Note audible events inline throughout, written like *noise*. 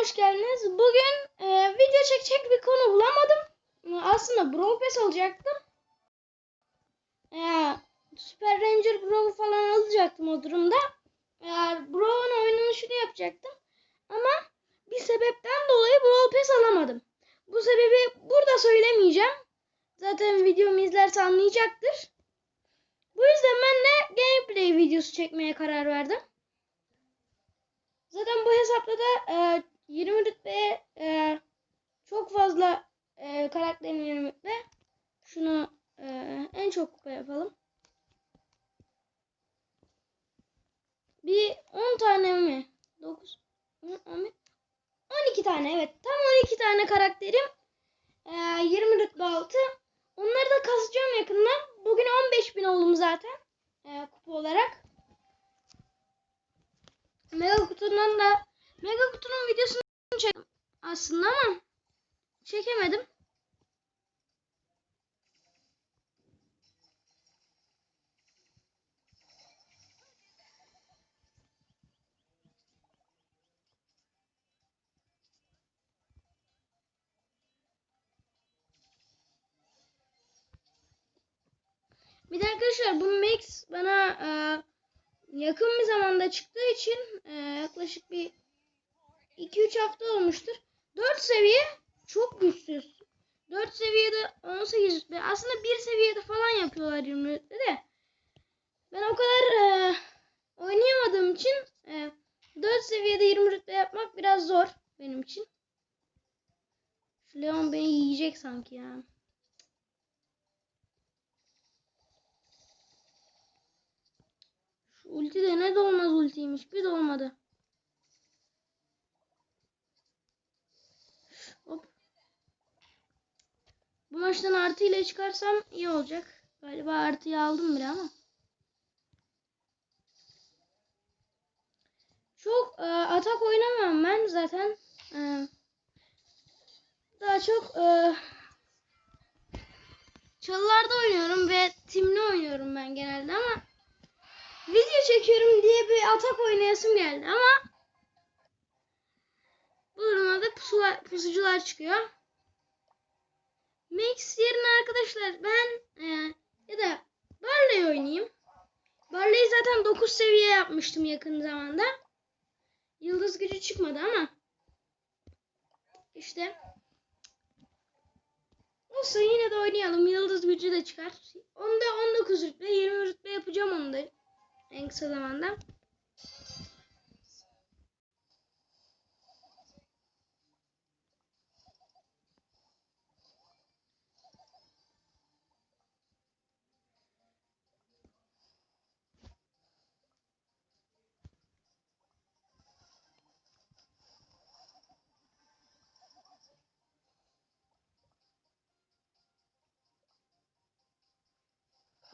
hoş geldiniz. Bugün e, video çekecek bir konu bulamadım. E, Aslında Brawl Pass alacaktım. E, Super Ranger Brawl falan alacaktım o durumda. E, Brawl'un oynanışını yapacaktım. Ama bir sebepten dolayı Brawl Pass alamadım. Bu sebebi burada söylemeyeceğim. Zaten videomu izlerse anlayacaktır. Bu yüzden ben de gameplay videosu çekmeye karar verdim. Zaten bu hesapta da e, 20 rütbeye e, çok fazla e, karakterin 20 rütbe. Şunu e, en çok kupa yapalım. Bir 10 tane mi? 9 10, 11, 12 tane evet. Tam 12 tane karakterim. E, 20 rütbe altı. Onları da kasacağım yakında. Bugün 15.000 oldum zaten. E, kupa olarak. Mega kutundan da Mega kutunun videosunu çektim aslında ama çekemedim. Bir de arkadaşlar bu Max bana e, yakın bir zamanda çıktığı için e, yaklaşık bir 2-3 hafta olmuştur. 4 seviye çok güçsüz. 4 seviyede 18 ve aslında 1 seviyede falan yapıyorlar 20 de. Ben o kadar e, oynayamadığım için e, 4 seviyede 20 rütbe yapmak biraz zor benim için. Şu Leon beni yiyecek sanki ya. Şu ulti de ne dolmaz ultiymiş. Bir de olmadı. Hop. Bu maçtan artı ile çıkarsam iyi olacak. Galiba artıyı aldım bile ama. Çok e, atak oynamam ben zaten. E, daha çok e, çalılarda oynuyorum ve timli oynuyorum ben genelde ama video çekiyorum diye bir atak oynayasım geldi ama bu durumda da pusular, pusucular çıkıyor. Max yerine arkadaşlar ben e, ya da Barley oynayayım. Barley'i zaten 9 seviye yapmıştım yakın zamanda. Yıldız gücü çıkmadı ama işte olsa yine de oynayalım. Yıldız gücü de çıkar. Onda 19 rütbe 20 rütbe yapacağım onu da en kısa zamanda.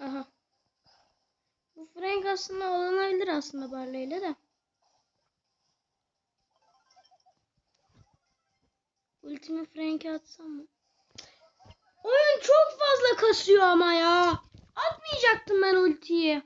Aha. Bu Frank aslında olanabilir aslında Barley'le de. Ultimi Frank'e atsam mı? Oyun çok fazla kasıyor ama ya. Atmayacaktım ben ultiyi.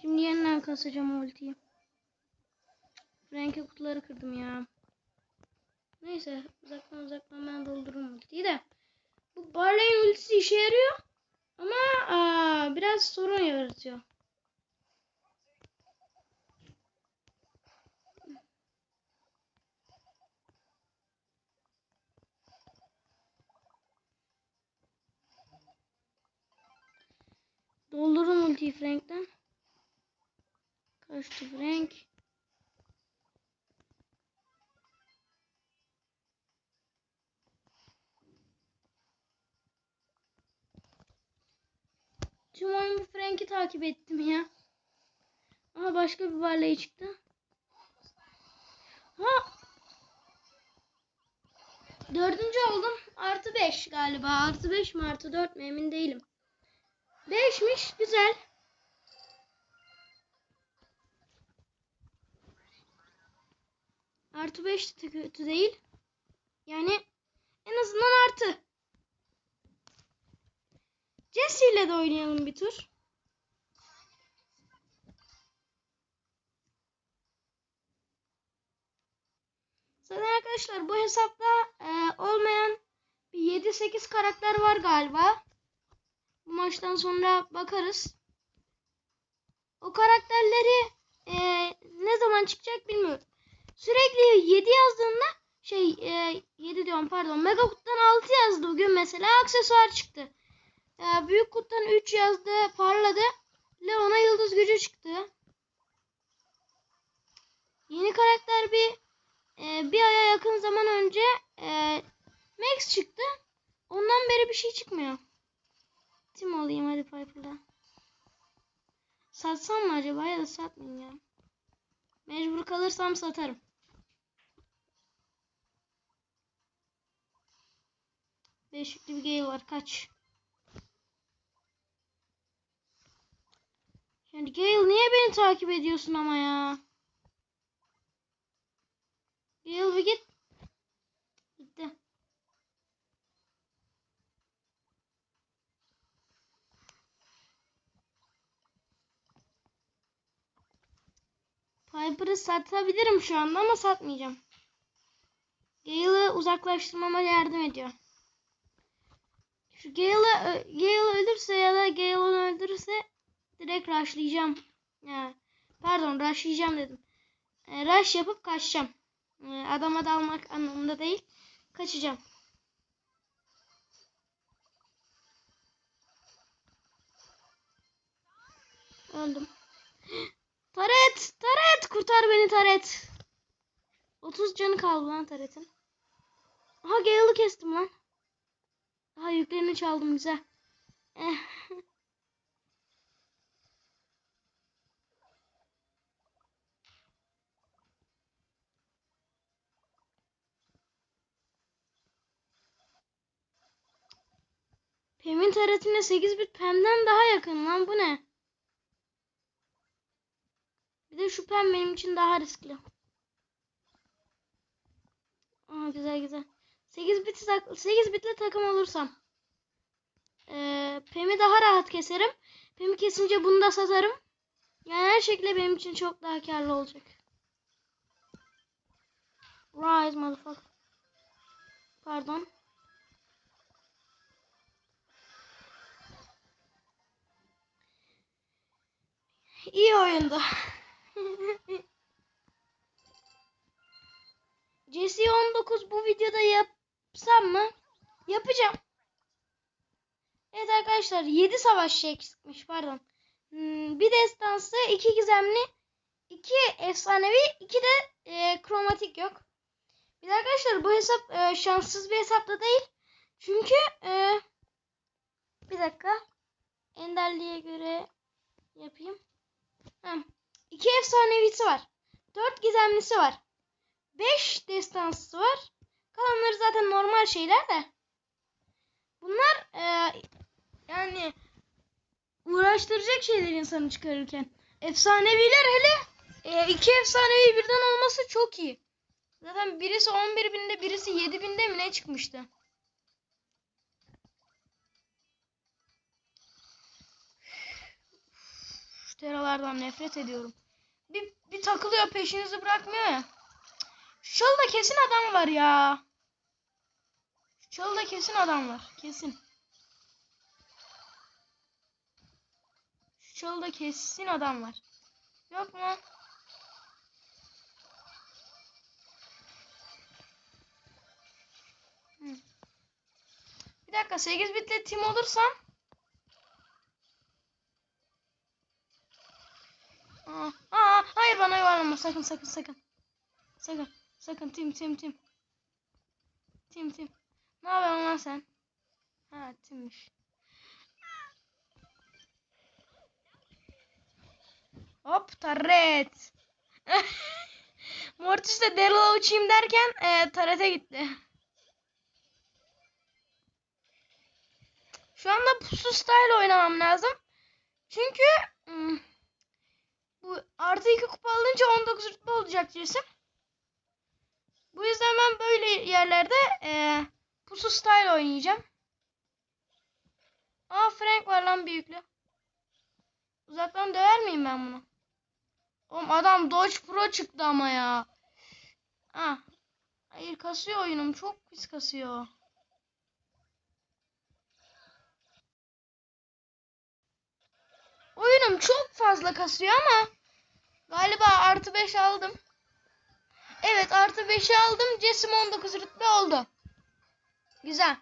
Şimdi yeniden kasacağım ultiyi. Frank'e kutuları kırdım ya. Neyse uzaktan uzaktan ben doldururum ultiyi de. Bu Barley'in ultisi işe yarıyor. Ama aa, biraz sorun yaratıyor. Doldurun ultiyi Frank'ten. Kaçtı Frank. Tüm oyun bir Frank'i takip ettim ya. Ama başka bir Barley çıktı. Ha! Dördüncü oldum. Artı beş galiba. Artı beş mi artı dört mü emin değilim. Beşmiş. Güzel. Artı beş de kötü değil. Yani en azından artı. Jesse ile de oynayalım bir tur. Zaten arkadaşlar bu hesapta e, olmayan bir 7-8 karakter var galiba. Bu maçtan sonra bakarız. O karakterleri e, ne zaman çıkacak bilmiyorum. Sürekli 7 yazdığında şey e, 7 diyorum pardon. Mega Kut'tan 6 yazdı bugün mesela aksesuar çıktı. E, büyük Kut'tan 3 yazdı parladı. Leon'a yıldız gücü çıktı. Yeni karakter bir e, bir aya yakın zaman önce e, Max çıktı. Ondan beri bir şey çıkmıyor. Tim olayım hadi Piper'la. Satsam mı acaba ya da satmayayım ya. Mecbur kalırsam satarım. Beş yüklü bir Gale var kaç. Yani Gale niye beni takip ediyorsun ama ya? Gale bir git. Gitti. Piper'ı satabilirim şu anda ama satmayacağım. Gale'ı uzaklaştırmama yardım ediyor. Şu Gale'ı Gale ölürse ya da Gale onu öldürürse direkt rushlayacağım. Ya, pardon rushlayacağım dedim. E, rush yapıp kaçacağım. E, adama dalmak anlamında değil. Kaçacağım. Öldüm. *gasps* Taret! Taret! Kurtar beni Taret. 30 canı kaldı lan Taret'in. Aha Gale'ı kestim lan. Aha yüklerini çaldım güzel. *laughs* Pem'in taretine 8 bit Pem'den daha yakın lan bu ne? Bir de şu Pem benim için daha riskli. Aa, güzel güzel. 8 bit 8 bitle takım olursam. Ee, Pem'i daha rahat keserim. Pem'i kesince bunu da satarım. Yani her şekilde benim için çok daha karlı olacak. Rise motherfucker. Pardon. İyi oyundu. *laughs* CS 19 bu videoda yapsam mı? Yapacağım. Evet arkadaşlar 7 savaşçı eksikmiş pardon. Hmm, bir destansı, iki gizemli, iki efsanevi, iki de e, kromatik yok. Bir de arkadaşlar bu hesap e, şanssız bir hesap da değil. Çünkü e, bir dakika enderliğe göre yapayım. İki efsanevisi var. Dört gizemlisi var. Beş destansısı var. Kalanları zaten normal şeyler de. Bunlar e, yani uğraştıracak şeyler insanı çıkarırken. Efsaneviler hele e, iki efsanevi birden olması çok iyi. Zaten birisi 11 binde birisi 7 binde mi ne çıkmıştı? Teralardan nefret ediyorum. Bir, bir takılıyor peşinizi bırakmıyor ya. Şu çalıda kesin adam var ya. Şu çalıda kesin adam var. Kesin. Şu çalıda kesin adam var. Yok mu? Bir dakika 8 bitle tim olursam sakın sakın sakın. Sakın sakın tim tim tim. Tim tim. Ne yapıyorsun lan sen? Ha timmiş. Hop taret. *laughs* Mortis de Daryl'a uçayım derken e, tarete gitti. Şu anda pusu style oynamam lazım. Çünkü hmm, bu artı 2 kupa alınca 19 rütbe olacak diyorsun. Bu yüzden ben böyle yerlerde e, pusu style oynayacağım. Aa Frank var lan büyüklü. Uzaktan döver miyim ben bunu? Oğlum adam Dodge Pro çıktı ama ya. Ah. Hayır kasıyor oyunum. Çok pis kasıyor. Oyunum çok fazla kasıyor ama galiba artı 5 aldım. Evet artı 5'i aldım. Cesim 19 rütbe oldu. Güzel.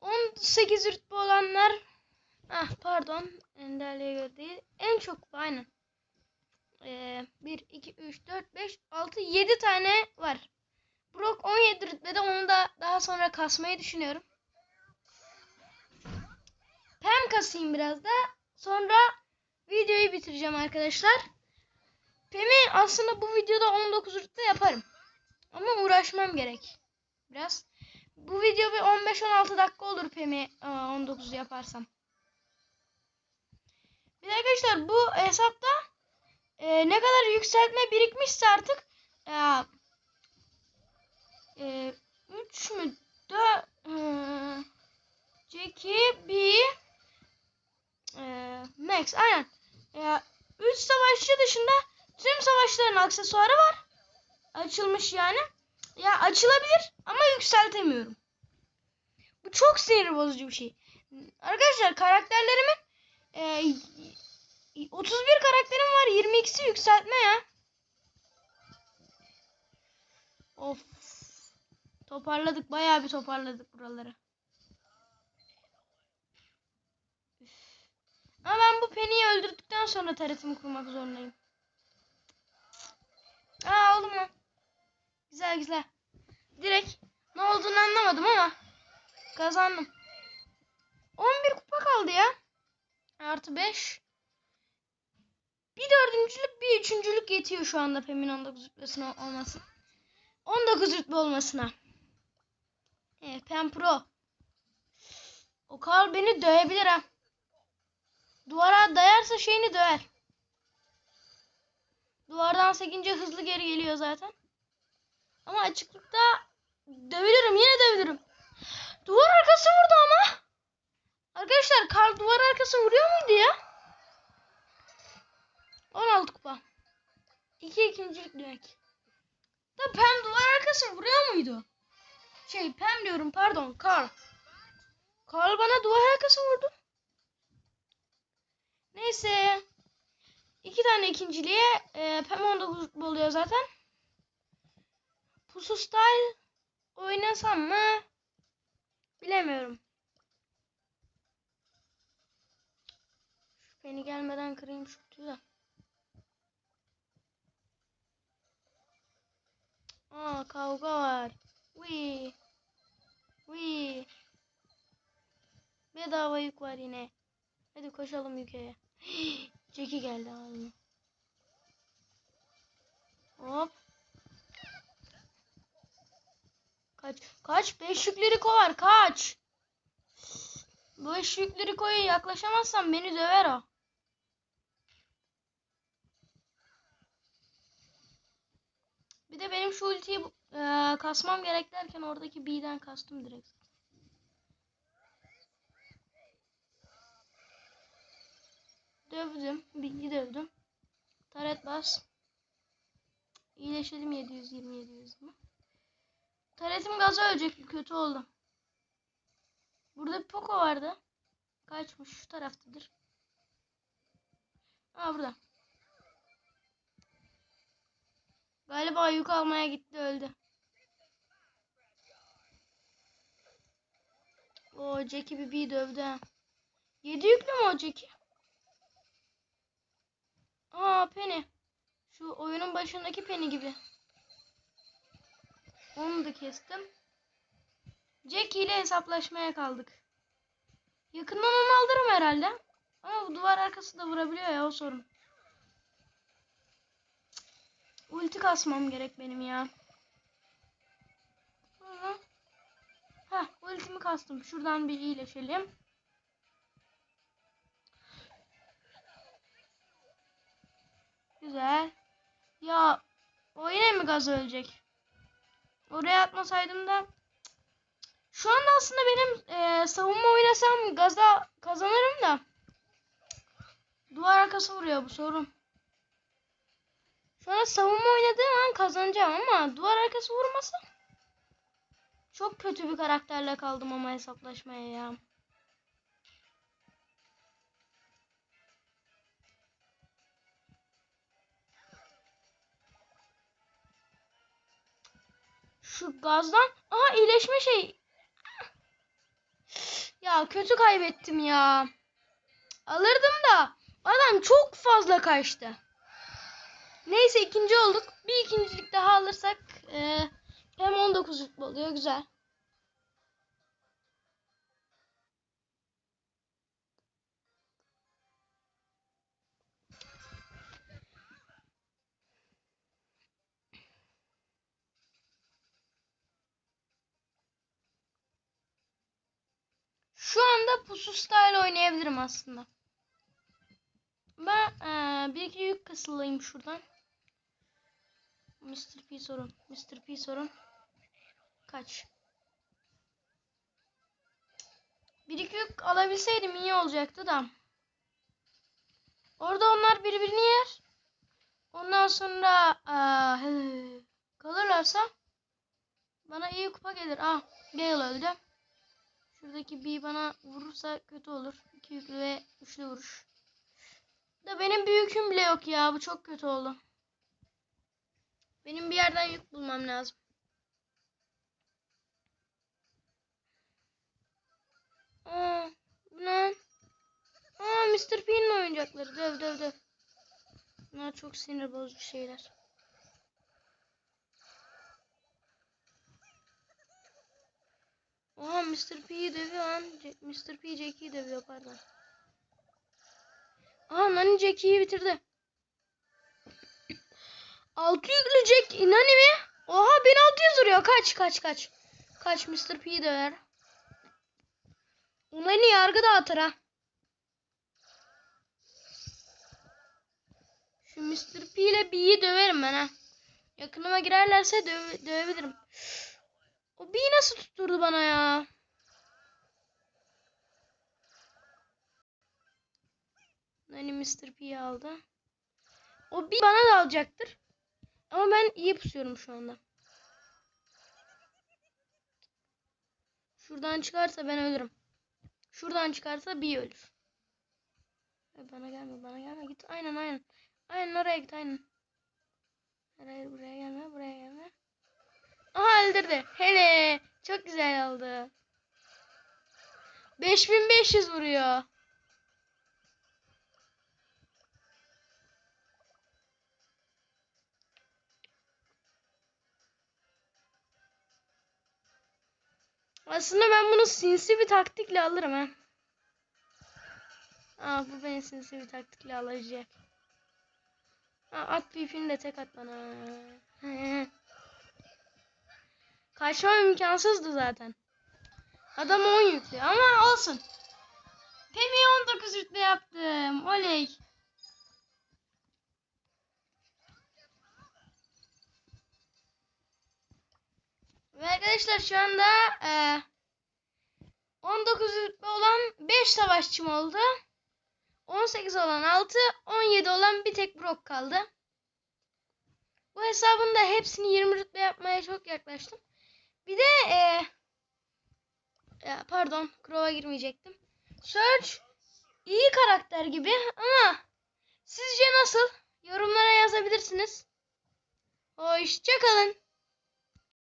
On sekiz rütbe olanlar ah pardon enderliğe göre değil en çok aynen ee, 1 2 3 4 5 6 7 tane var. Brock 17 rütbede onu da daha sonra kasmayı düşünüyorum. Pem kasayım biraz da. Sonra videoyu bitireceğim arkadaşlar. Pem'i aslında bu videoda 19 rütbe yaparım. Ama uğraşmam gerek. Biraz. Bu video bir 15-16 dakika olur Pem'i 19 yaparsam. Bir de arkadaşlar bu hesapta e, ne kadar yükseltme birikmişse artık e, e, 3 mü 4 e, Jackie B e, Max aynen. E, 3 savaşçı dışında tüm savaşçıların aksesuarı var. Açılmış yani. Ya açılabilir ama yükseltemiyorum. Bu çok sinir bozucu bir şey. Arkadaşlar karakterlerimin e, 31 karakterim var. 22'si yükseltme ya. Of. Toparladık. Bayağı bir toparladık buraları. Ama ben bu Penny'yi öldürdükten sonra taretimi kurmak zorundayım. Aa oğlum lan. Güzel güzel. Direkt ne olduğunu anlamadım ama kazandım. 11 kupa kaldı ya. Artı 5. Bir dördüncülük bir üçüncülük yetiyor şu anda Pem'in 19 rütbesine olması. 19 rütbe olmasına. Evet Pem Pro. O Karl beni dövebilir ha. Duvara dayarsa şeyini döver. Duvardan sekince hızlı geri geliyor zaten. Ama açıklıkta dövülürüm yine dövülürüm. Duvar arkası vurdu ama. Arkadaşlar Karl duvar arkası vuruyor muydu ya? 16 kupa. 2 ikincilik demek. Da Pem duvar arkası vuruyor muydu? Şey Pem diyorum pardon Karl. Karl bana duvar arkası vurdu. Neyse. İki tane ikinciliğe e, Pem 19 oluyor zaten. Pusu style oynasam mı? Bilemiyorum. Beni gelmeden kırayım şu kutuyu da. Aa kavga var. Wii. Wii. Bedava yük var yine. Hadi koşalım yüke. *gasps* Jackie geldi ağzına. Hop. Kaç. Kaç. Beş yükleri kovar. Kaç. Bu beş yükleri koya yaklaşamazsan beni döver o. Bir de benim şu ultiyi e, kasmam gerek derken oradaki B'den kastım direkt. Dövdüm. Bilgi dövdüm. Taret bas. İyileşelim 720 720. Taretim gaza ölecek. Kötü oldu. Burada bir Poco vardı. Kaçmış şu taraftadır. Aa burada. Galiba yük almaya gitti öldü. O Jackie bir dövdü. Yedi yüklü mü o Jackie? Aa Penny. Şu oyunun başındaki Penny gibi. Onu da kestim. Jackie ile hesaplaşmaya kaldık. Yakından onu alırım herhalde. Ama bu duvar arkası da vurabiliyor ya o sorun. Ulti kasmam gerek benim ya. Heh, ultimi kastım. Şuradan bir iyileşelim. Güzel. Ya o yine mi gaz ölecek? Oraya atmasaydım da şu anda aslında benim e, savunma oynasam gaza kazanırım da Duvar arkası vuruyor bu sorun. Şu an savunma oynadığım an kazanacağım ama duvar arkası vurmasa çok kötü bir karakterle kaldım ama hesaplaşmaya ya. Şu gazdan aha iyileşme şey. Ya kötü kaybettim ya. Alırdım da adam çok fazla kaçtı. Neyse ikinci olduk. Bir ikincilik daha alırsak e, hem 19 rütbe oluyor. Güzel. Şu anda pusu style oynayabilirim aslında. Ben eee, bir iki yük kasılayım şuradan. Mr. P sorun. Mr. P sorun. Kaç. Bir iki yük alabilseydim iyi olacaktı da. Orada onlar birbirini yer. Ondan sonra eee, kalırlarsa bana iyi kupa gelir. Ah Gale öldü. Şuradaki bir bana vurursa kötü olur. İki yüklü ve üçlü vuruş. Da benim bir yüküm bile yok ya. Bu çok kötü oldu. Benim bir yerden yük bulmam lazım. Aa, bu ne? Aa, Mr. P'nin oyuncakları. Döv döv döv. Bunlar çok sinir bozucu şeyler. Mr. P'yi dövüyor lan. Mr. P Jackie'yi dövüyor pardon. Aha Nani Jackie'yi bitirdi. Altı yüklü Jack Nani mi? Oha 1600 vuruyor. Kaç kaç kaç. Kaç Mr. P'yi döver. Nani yargı dağıtır ha. Şu Mr. P ile B'yi döverim ben ha. Yakınıma girerlerse döve- dövebilirim. O B'yi nasıl tutturdu bana ya? Nani Mr. P'yi aldı. O B bana da alacaktır. Ama ben iyi pusuyorum şu anda. Şuradan çıkarsa ben ölürüm. Şuradan çıkarsa B ölür. Ay bana gelme bana gelme git. Aynen aynen. Aynen oraya git aynen. Hayır buraya gelme buraya gelme. Aha öldürdü. Hele. Çok güzel oldu. 5500 vuruyor. Aslında ben bunu sinsi bir taktikle alırım ha. Aa bu beni sinsi bir taktikle alacak. Ha, at bir de tek at bana. *laughs* Kaçmam imkansızdı zaten. Adam 10 yüklü ama olsun. Pemi 19 rütbe yaptım. Oley. Ve arkadaşlar şu anda e, 19 rütbe olan 5 savaşçım oldu. 18 olan 6, 17 olan bir tek Brock kaldı. Bu hesabın da hepsini 20 rütbe yapmaya çok yaklaştım. Bir de e, pardon Crow'a girmeyecektim. Search iyi karakter gibi ama sizce nasıl? Yorumlara yazabilirsiniz. Hoşçakalın.